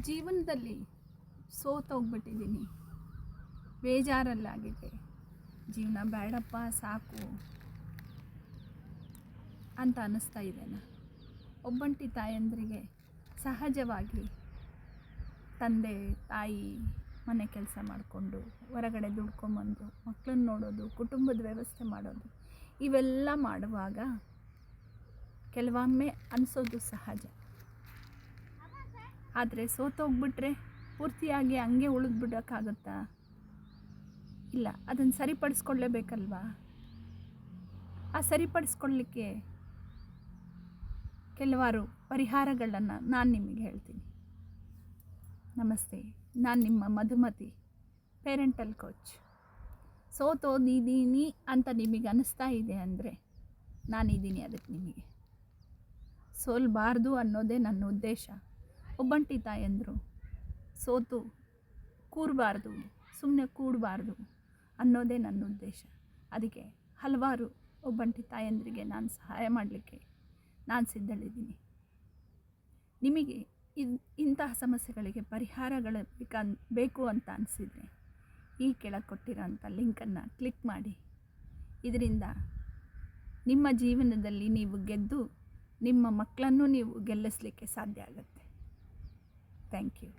ಜೀವನದಲ್ಲಿ ಸೋತೋಗ್ಬಿಟ್ಟಿದ್ದೀನಿ. ಬೇಜಾರಲ್ಲಾಗಿದೆ. ಜೀವನ ಬೇಡಪ್ಪ, ಸಾಕು ಅಂತ ಅನ್ನಿಸ್ತಾ ಇದ್ದೇನೆ ಒಬ್ಬಂಟಿ ತಾಯಂದರಿಗೆ ಸಹಜವಾಗಿ ತಂದೆ, ತಾಯಿ ಮನೆ ಕೆಲಸ ಮಾಡಿಕೊಂಡು, ಹೊರಗಡೆ ದುಡ್ಕೊಂಬಂದು ಮಕ್ಕಳನ್ನ ನೋಡೋದು, ಕುಟುಂಬದ ವ್ಯವಸ್ಥೆ ಮಾಡೋದು, ಇವೆಲ್ಲ ಮಾಡುವಾಗ ಕೆಲವೊಮ್ಮೆ ಅನಿಸೋದು ಸಹಜ. ಆದರೆ ಸೋತೋಗ್ಬಿಟ್ರೆ ಪೂರ್ತಿಯಾಗಿ ಹಂಗೆ ಉಳಿದ್ಬಿಡೋಕ್ಕಾಗುತ್ತಾ? ಇಲ್ಲ, ಅದನ್ನು ಸರಿಪಡಿಸ್ಕೊಳ್ಳೇಬೇಕಲ್ವಾ? ಆ ಸರಿಪಡಿಸ್ಕೊಳ್ಳಿಕ್ಕೆ ಕೆಲವಾರು ಪರಿಹಾರಗಳನ್ನು ನಾನು ನಿಮಗೆ ಹೇಳ್ತೀನಿ. ನಮಸ್ತೆ, ನಾನು ನಿಮ್ಮ ಮಧುಮತಿ ಪೇರೆಂಟಲ್ ಕೋಚ್ ಸೋತೋದಿದ್ದೀನಿ ಅಂತ ನಿಮಗೆ ಅನ್ನಿಸ್ತಾ ಇದೆ ಅಂದರೆ ನಾನಿದ್ದೀನಿ ಅದಕ್ಕೆ ನಿಮಗೆ. ಸೋಲ್ಬಾರ್ದು ಅನ್ನೋದೇ ನನ್ನ ಉದ್ದೇಶ. ಒಬ್ಬಂಟಿ ತಾಯಂದರು ಸೋತು, ಕೂರಬಾರ್ದು ಸುಮ್ಮನೆ ಕೂಡಬಾರ್ದು ಅನ್ನೋದೇ ನನ್ನ ಉದ್ದೇಶ. ಅದಕ್ಕೆ ಹಲವಾರು ಒಬ್ಬಂಟಿ ತಾಯಂದರಿಗೆ ನಾನು ಸಹಾಯ ಮಾಡಲಿಕ್ಕೆ ನಾನು ಸಿದ್ಧಳಿದ್ದೀನಿ. ನಿಮಗೆ ಇ ಇಂತಹ ಸಮಸ್ಯೆಗಳಿಗೆ ಪರಿಹಾರಗಳು ಬೇಕು ಅಂತ ಅನಿಸಿದರೆ ಈ ಕೆಳಗೆ ಕೊಟ್ಟಿರೋಂಥ ಲಿಂಕನ್ನು ಕ್ಲಿಕ್ ಮಾಡಿ. ಇದರಿಂದ ನಿಮ್ಮ ಜೀವನದಲ್ಲಿ ನೀವು ಗೆದ್ದು, ನಿಮ್ಮ ಮಕ್ಕಳನ್ನು ನೀವು ಗೆಲ್ಲಿಸಲಿಕ್ಕೆ ಸಾಧ್ಯ ಆಗುತ್ತೆ. Thank you.